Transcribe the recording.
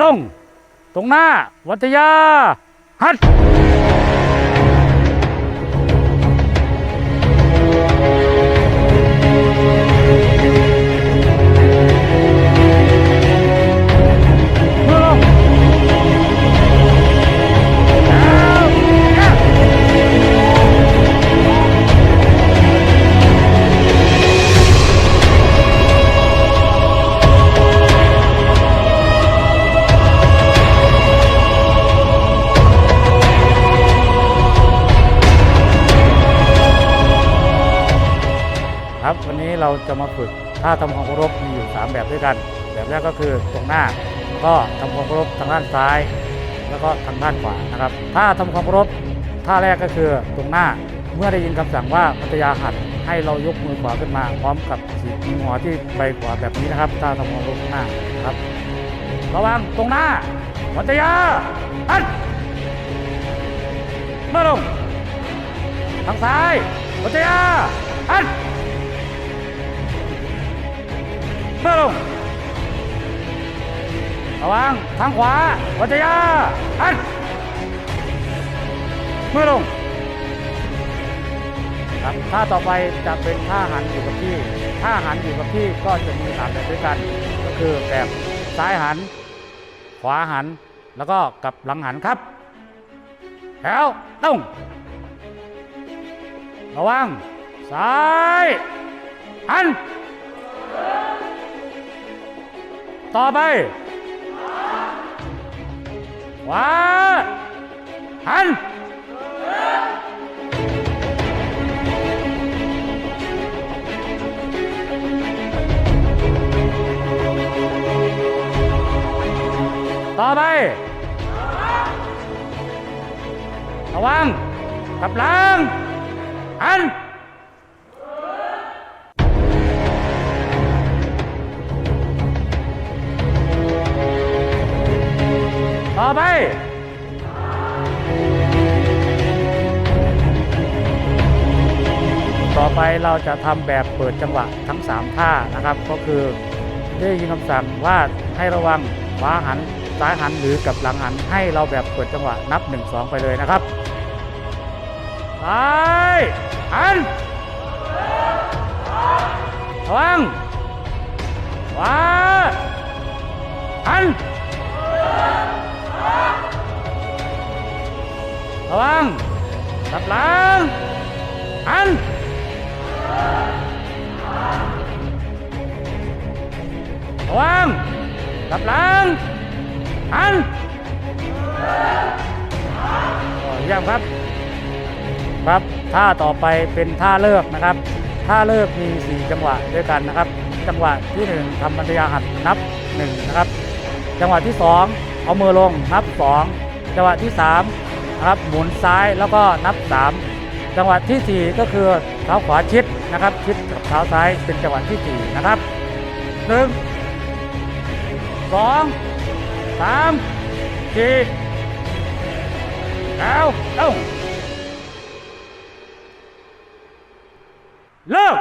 ต้อง ตรงหน้า วัทยา ฮัด เราจะมาฝึกท่าทำความเคารพมีอยู่ 3 แบบด้วยกัน แบบแรกก็คือตรงหน้าแล้วก็ทำความเคารพทางด้านซ้าย แล้วก็ทางด้านขวานะครับถ้าทำความเคารพท่าแรกก็คือตรงหน้าเมื่อได้ยินคำสั่งว่าพัทยาหัดให้เรายกมือขวาขึ้นมาพร้อมกับฉีกมือหัวที่ใบขวาแบบนี้นะครับถ้าทำความเคารพหน้าครับ ระวังตรงหน้าพัทยาหัดมื่อลงทางซ้ายพัทยาหัด ระวัง ทางขวา วัทยาอันมือลง ครับท่าต่อไปจะเป็นท่าหันอยู่กับที่ ท่าหันอยู่กับที่ก็จะมีสามแบบด้วยกัน ก็คือแบบซ้ายหัน ขวาหัน แล้วก็กลับหลังหันครับ แถวต้อง ระวัง ซ้าย หัน ต่อไปขวาหันต่อไประวังกลับหลังหัน อไปต่อไปเราจะทำแบบเปิดจังหวะทั้ง 3 ท่านะครับ ก็คือได้ยินคำสั่งว่าให้ระวังขวาหันซ้ายหันหรือกับหลังหันให้เราแบบเปิดจังหวะนับ 1 2 ไปเลยนะครับซ้ายหันระวังขวาหัน ระวังกลับหลังหันระวังกลับหลังหันโอ้เยี่ยมครับ ครับท่าต่อไปเป็นท่าเลิกนะครับ ท่าเลิกมี 4 จังหวะด้วยกันนะครับ จังหวะที่ 1ทำบรรยาหัดนับ 1 นะครับ จังหวะที่ 2 เอามือลงนับ 2 จังหวะที่ 3 นะครับหมุนซ้ายแล้วก็นับ 3 จังหวะทีสี่ 4 ก็คือเท้าขวาชิดนะครับ ชิดกับเท้าซ้ายเป็นจังหวะที่ 4 นะครับ1สองสามสี่แล้วต้องเลิก